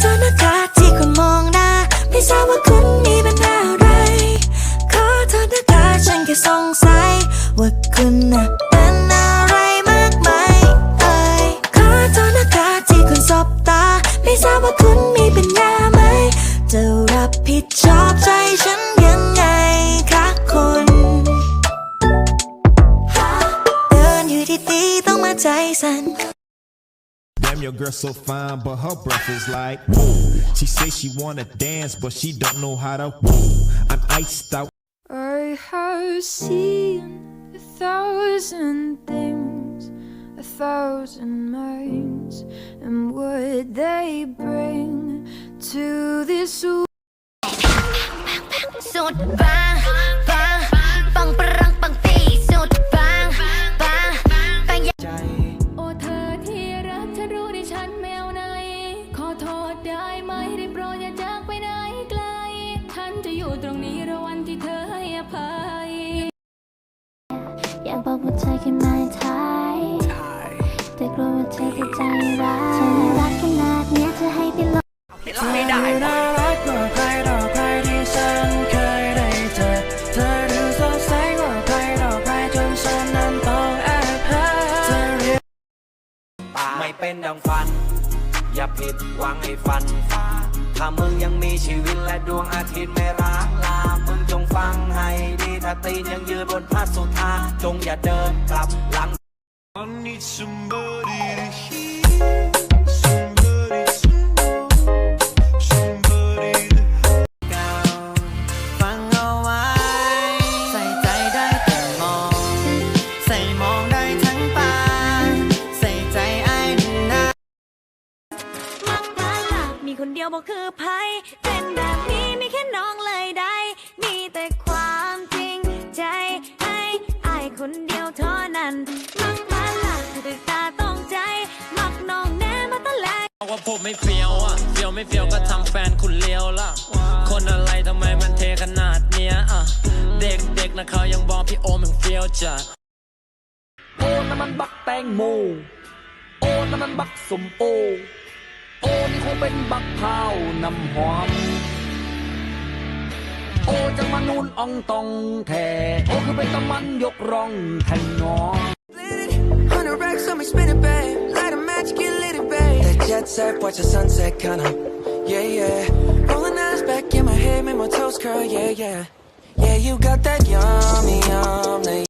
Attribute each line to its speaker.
Speaker 1: โทษนะคะที่คุณมองหน้าไม่ทราบว่าคุณมีปัญหาอะไร ขอโทษนะคะฉันแค่สงสัยว่าคุณน่ะเป็นอะไรมากไหมเอ่ยขอโทษนะคะที่คุณสบตา ไม่ทราบว่าคุณมีปัญญาไหม จะรับผิดชอบใจฉันยังไงคะคุณเดินอยู่ดีๆต้องมาใจสั่น
Speaker 2: Damn, your girl so fine, but her breath is like whoa. She say she wanna dance, but she don't know how to whoa. I'm iced out.
Speaker 3: I have seen a thousand things, a thousand minds, and what they bring to this world. อยู่ตรงนี้ระวันที่เธอให้อภัย
Speaker 4: อยากบอกว่าเธอคือมาทายแต่กลัวว่าเธอจะใจร้ายเธอน่ารักขนาดเนี้ยจะให้ไปลอง
Speaker 5: ไม่ได้น่ารักกว่าใครต่อใครที่ฉันเคยได้เจอเธอดูสดใสกว่าใครต่อใครจนฉันนั้นต้องแอบหาเธอเรียก
Speaker 6: ไม่เป็นดังฝัน อย่าผิดหวังให้ฝันฝ่า ถ้ามึงยังมีชีวิตและดวงอาทิตย์ไม่ร้างลา มึงจงฟังให้ดีถ้าตีนยังยืนบนพระสุธาจงอย่าเดินกลับหลัง
Speaker 2: I need somebody
Speaker 5: มี
Speaker 1: คนเดียวบอกคือไพเป็นแบบนี้มีแค่น้องเลยได้ มีแต่ความจริงใจให้อายคนเดียวเท่านั้นมักมาหลักตื่นตาต้องใจ มักน้องแน่มาตะแลง
Speaker 7: บอกว่าผมไม่เฟี้ยวอะเฟี้ยวไม่เฟี้ยวก็ทำแฟนคุณเลี้ยวล่ะ คนอะไรทำไมมันเทขนาดเนี้ยอะ เด็กเด็กๆนะเขายังบอกพี่โอมยังเฟี้ยวจัด
Speaker 6: โอ้น้ำมันบักแตงโมโอ้น้ำมันบักสมโอ โอ้นี่คงเป็นบักพร้าน้ำหอม โอ้จังมานูนอองตองแท้โอ้คือเป็นตะมันยกร่องแทงนอ
Speaker 5: Hundred racks on me, spin it back. Light a match, get lit, back. That jet set, watch the sunset, kinda. Yeah, yeah. Rolling eyes back in my head, make my toes curl, yeah, yeah. Yeah, you got that yummy, yum, that